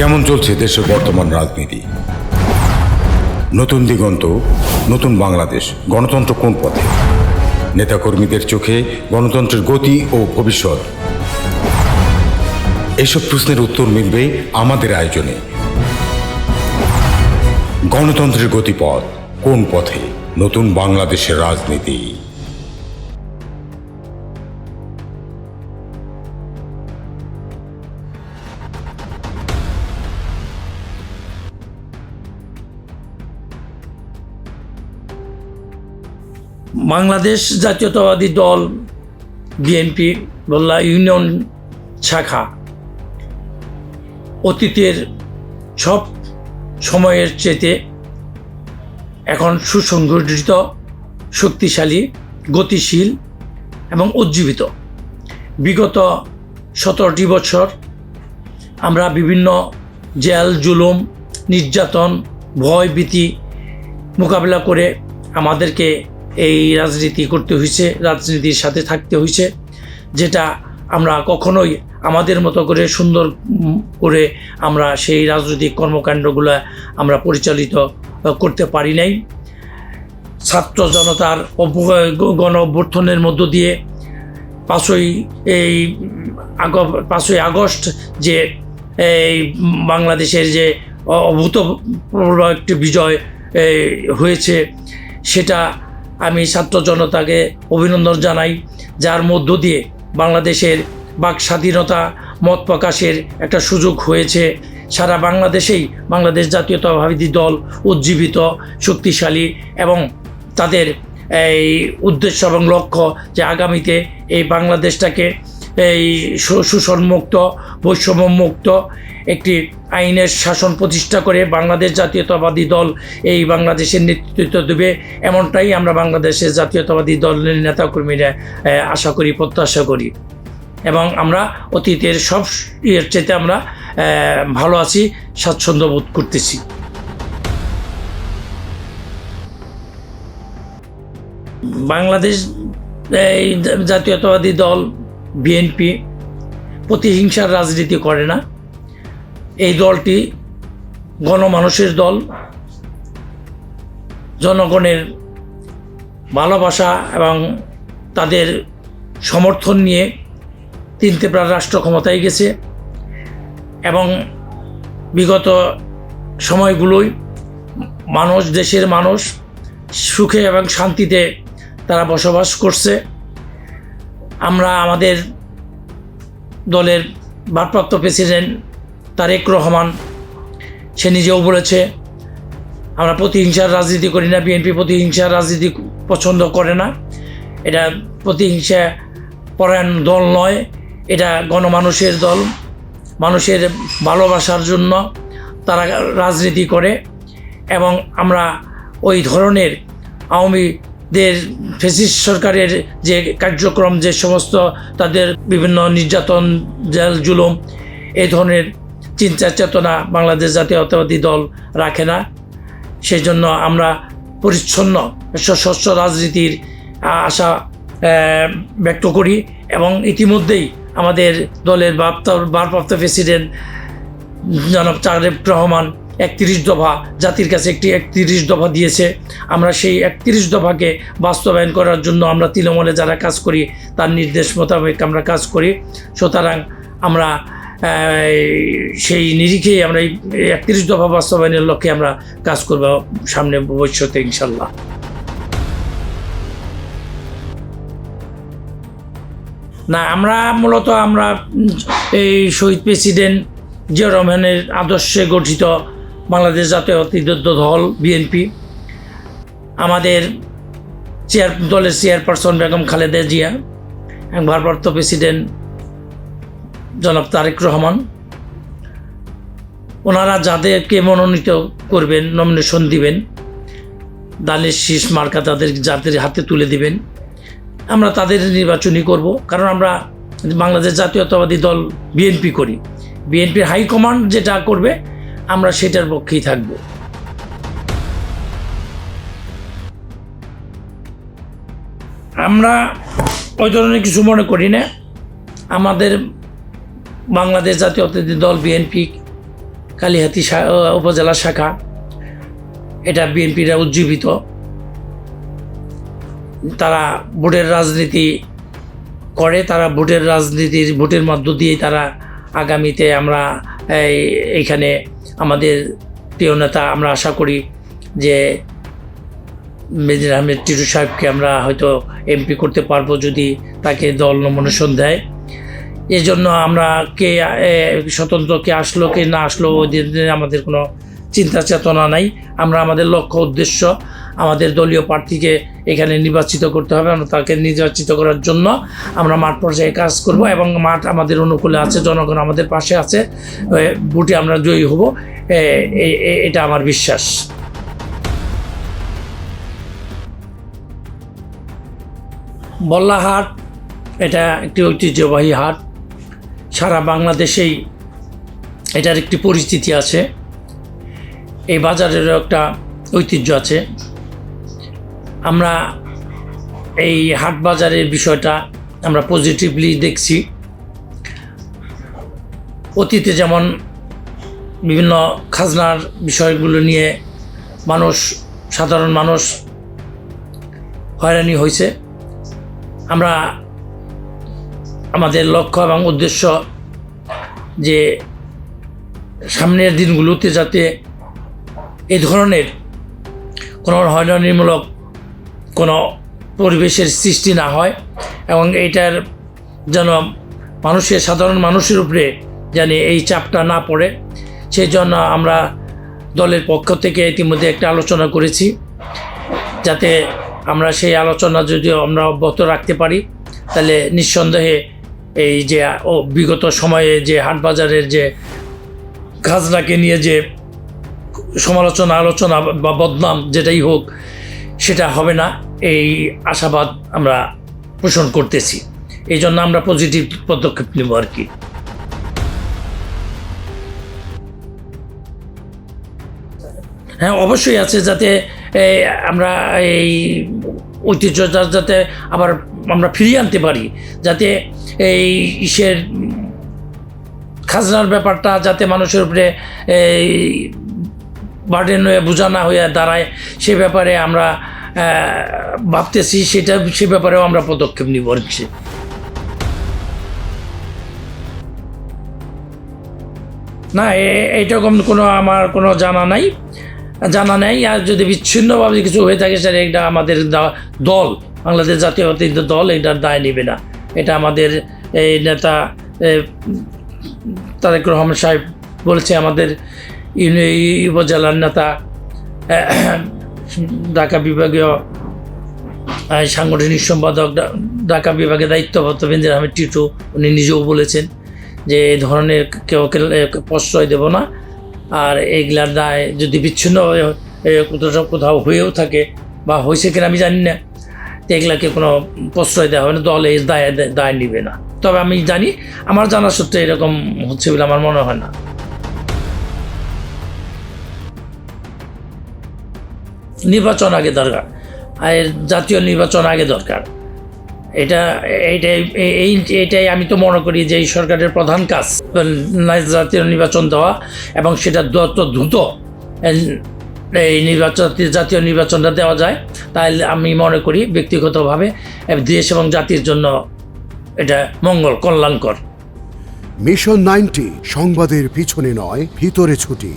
কেমন চলছে দেশের বর্তমান রাজনীতি? নতুন দিগন্ত, নতুন বাংলাদেশ, গণতন্ত্র কোন পথে? নেতাকর্মীদের চোখে গণতন্ত্রের গতি ও ভবিষ্যৎ। এসব প্রশ্নের উত্তর মিলবে আমাদের আয়োজনে। গণতন্ত্রের গতিপথ কোন পথে? নতুন বাংলাদেশের রাজনীতি। বাংলাদেশ জাতীয়তাবাদী দল, বিএনপি বল্লা ইউনিয়ন শাখা অতীতের সব সময়ের চেতে এখন সুসংগঠিত, শক্তিশালী, গতিশীল এবং উজ্জীবিত। বিগত সতেরোটি বছর আমরা বিভিন্ন জেল, জুলুম, নির্যাতন ভয় ভীতি মোকাবিলা করে আমাদেরকে এই রাজনীতি করতে হয়েছে রাজনীতির সাথে থাকতে হয়েছে যেটা আমরা কখনোই আমাদের মতো করে সুন্দর করে আমরা সেই রাজনৈতিক কর্মকাণ্ডগুলো আমরা পরিচালিত করতে পারি নাই। ছাত্র জনতার গণ অভ্যর্থনের মধ্য দিয়ে পাঁচই এই আগ, পাঁচই আগস্ট যে এই বাংলাদেশের যে অভূতপূর্ব একটি বিজয় হয়েছে, সেটা আমি ছাত্র জনতাকে অভিনন্দন জানাই, যার মধ্য দিয়ে বাংলাদেশের বাক স্বাধীনতা মত প্রকাশের একটা সুযোগ হয়েছে। সারা বাংলাদেশেই বাংলাদেশ জাতীয়তাবাদী দল উজ্জীবিত, শক্তিশালী এবং তাদের এই উদ্দেশ্য এবং লক্ষ্য যে আগামীতে এই বাংলাদেশটাকে এই শোষণমুক্ত বৈষম্যমুক্ত একটি আইনের শাসন প্রতিষ্ঠা করে বাংলাদেশ জাতীয়তাবাদী দল এই বাংলাদেশের নেতৃত্ব দেবে। এমনটাই আমরা বাংলাদেশের জাতীয়তাবাদী দলের নেতাকর্মীরা আশা করি, প্রত্যাশা করি। এবং আমরা অতীতের সব ইয়ের চেতে আমরা ভালো আছি, স্বাচ্ছন্দ্য বোধ করতেছি। বাংলাদেশ, এই জাতীয়তাবাদী দল বিএনপি প্রতিহিংসার রাজনীতি করে না। এই দলটি গণমানুষের দল। জনগণের ভালোবাসা এবং তাদের সমর্থন নিয়ে তিন ত্রিপুরা রাষ্ট্র ক্ষমতায় গেছে এবং বিগত সময়গুলোই মানুষ, দেশের মানুষ সুখে এবং শান্তিতে তারা বসবাস করছে। আমরা আমাদের দলের ভারপ্রাপ্ত প্রেসিডেন্ট তারেক রহমান, সে নিজেও বলেছে, আমরা প্রতিহিংসার রাজনীতি করি না, বিএনপি প্রতিহিংসার রাজনীতি পছন্দ করে না। এটা প্রতিহিংসা পরায়ণ দল নয়, এটা গণমানুষের দল। মানুষের ভালোবাসার জন্য তারা রাজনীতি করে এবং আমরা ওই ধরনের আওয়ামীদের ফেসিস সরকারের যে কার্যক্রম, যে সমস্ত তাদের বিভিন্ন নির্যাতন, জেল, জুলুম এই ধরনের চিন্তা চেতনা বাংলাদেশ জাতীয়তাবাদী দল রাখে না। সেই জন্য আমরা পরিচ্ছন্ন স্বচ্ছ রাজনীতির আশা ব্যক্ত করি এবং ইতিমধ্যেই আমাদের দলের ভারপ্রাপ্ত প্রেসিডেন্ট জনাব তারেক রহমান একত্রিশ দফা, জাতির কাছে একটি একত্রিশ দফা দিয়েছে। আমরা সেই একত্রিশ দফাকে বাস্তবায়ন করার জন্য আমরা তৃণমূলে যারা কাজ করি, তার নির্দেশ মোতাবেক আমরা কাজ করি। সুতরাং আমরা সেই নিরিখেই আমরা এই একত্রিশ দফা বাস্তবায়নের লক্ষ্যে আমরা কাজ করব সামনে ভবিষ্যতে ইনশাল্লাহ না, আমরা মূলত আমরা এই শহীদ প্রেসিডেন্ট জিয়া রহমানের আদর্শে গঠিত বাংলাদেশ জাতীয়তাবাদী দল, বিএনপি। আমাদের চেয়ার, দলের চেয়ারপারসন বেগম খালেদা জিয়া এবং ভারপ্রাপ্ত প্রেসিডেন্ট জনাব তারেক রহমান। ওনারা যাদেরকে মনোনীত করবেন নমিনেশন দিবেন, দানের শীষ মার্কা তাদের যাদের হাতে তুলে দিবেন। আমরা তাদের নির্বাচনই করব, কারণ আমরা বাংলাদেশ জাতীয়তাবাদী দল, বিএনপি করি। বিএনপির হাইকমান্ড যেটা করবে আমরা সেটার পক্ষেই থাকব। আমরা ওই ধরনের কিছু মনে করি না। আমাদের বাংলাদেশ জাতীয়তাবাদী দল, বিএনপি, কালিহাতি উপজেলা শাখা, এটা বিএনপিরা উজ্জীবিত। তারা ভোটের রাজনীতি করে, তারা ভোটের রাজনীতির, ভোটের মধ্য দিয়েই তারা আগামীতে আমরা এই এইখানে আমাদের প্রিয় নেতা, আমরা আশা করি যে মেজির আহমেদ টিটু সাহেবকে আমরা হয়তো এমপি করতে পারব যদি তাকে দল নমনেশন দেয়। এজন্য জন্য আমরা কে স্বতন্ত্র কে আসলো, কে না আসলো, ওই দিন আমাদের কোনো চিন্তা চেতনা নাই। আমরা আমাদের লক্ষ্য উদ্দেশ্য আমাদের দলীয় প্রার্থীকে এখানে নির্বাচিত করতে হবে, আমরা তাকে নির্বাচিত করার জন্য আমরা মাঠ পর্যায়ে কাজ করব এবং মাঠ আমাদের অনুকূলে আছে, জনগণ আমাদের পাশে আছে ভোটে আমরা জয়ী হব এটা আমার বিশ্বাস। বল্লাহাট, এটা একটি ঐতিহ্যবাহী হাট, সারা বাংলাদেশেই এটার একটি পরিস্থিতি আছে, এই বাজারেরও একটা ঐতিহ্য আছে। আমরা এই হাট বাজারের বিষয়টা আমরা পজিটিভলি দেখছি। অতীতে যেমন বিভিন্ন খাজনার বিষয়গুলো নিয়ে মানুষ, সাধারণ মানুষ হয়রানি হয়েছে। আমরা আমাদের লক্ষ্য এবং উদ্দেশ্য যে সামনের দিনগুলোতে যাতে এই ধরনের কোনো হয়রানিমূলক কোনো পরিবেশের সৃষ্টি না হয় এবং এইটার যেন মানুষের সাধারণ মানুষের উপরে যেন এই চাপটা না পড়ে সেই জন্য আমরা দলের পক্ষ থেকে ইতিমধ্যে একটা আলোচনা করেছি, যাতে আমরা সেই আলোচনা যদি আমরা অব্যাহত রাখতে পারি, তাহলে নিঃসন্দেহে এই যে বিগত সময়ে যে হাটবাজারের যে খাজনাকে নিয়ে যে সমালোচনা, আলোচনা বা বদনাম যেটাই হোক সেটা হবে না। এই আশাবাদ আমরা পোষণ করতেছি। এই জন্য আমরা পজিটিভ পদক্ষেপ নেব আর কি। হ্যাঁ অবশ্যই আছে যাতে আমরা এই ঐতিহ্য যাতে আবার আমরা ফিরিয়ে আনতে পারি। যাতে এই ইসের খাজনার ব্যাপারটা যাতে মানুষের উপরে বার্ডেন হয়ে বোঝা না হয়ে দাঁড়ায়, সে ব্যাপারে আমরা ভাবতেছি, সেটা, সে ব্যাপারেও আমরা পদক্ষেপ নিব কি। না এইরকম কোনো আমার কোনো জানা নাই, জানা নেই, আর যদি বিচ্ছিন্নভাবে কিছু হয়ে থাকে, সেটা এটা আমাদের দল, বাংলাদেশ জাতীয়তাবাদী দল, এটার দায় নেবে না। এটা আমাদের, এই নেতা তারেক রহমান সাহেব বলেছে আমাদের উপজেলার নেতা, ঢাকা বিভাগীয় সাংগঠনিক সম্পাদক ঢাকা বিভাগে দায়িত্বরত বেঞ্জির আহমেদ টিটু, উনি নিজেও বলেছেন যে এই ধরনের কেউ প্রশ্রয় দেব না। আর এইগুলার দায় যদি বিচ্ছিন্ন কোথাও কোথাও হয়েও থাকে বা হয়েছে কিনা আমি জানি না, তো এগুলাকে কোনো প্রশ্রয় দেওয়া হবে না, দল এই দায় দায় নিবে না। তবে আমি জানি, আমার জানা সত্ত্বে এরকম হচ্ছে বলে আমার মনে হয় না। নির্বাচন আগে দরকার, আর জাতীয় নির্বাচন আগে দরকার। এটা, এইটাই, এই- এটাই আমি তো মনে করি যে এই সরকারের প্রধান কাজ। জাতীয় নির্বাচন দেওয়া এবং সেটা দ্রুত এই- এই নির্বাচন, জাতীয় নির্বাচনটা দেওয়া যায়। তাহলে আমি মনে করি ব্যক্তিগতভাবে দেশ এবং জাতির জন্য এটা মঙ্গল, কল্যাণকর। মিশন নাইনটি, সংবাদের পিছনে নয়, ভিতরে ছুটি।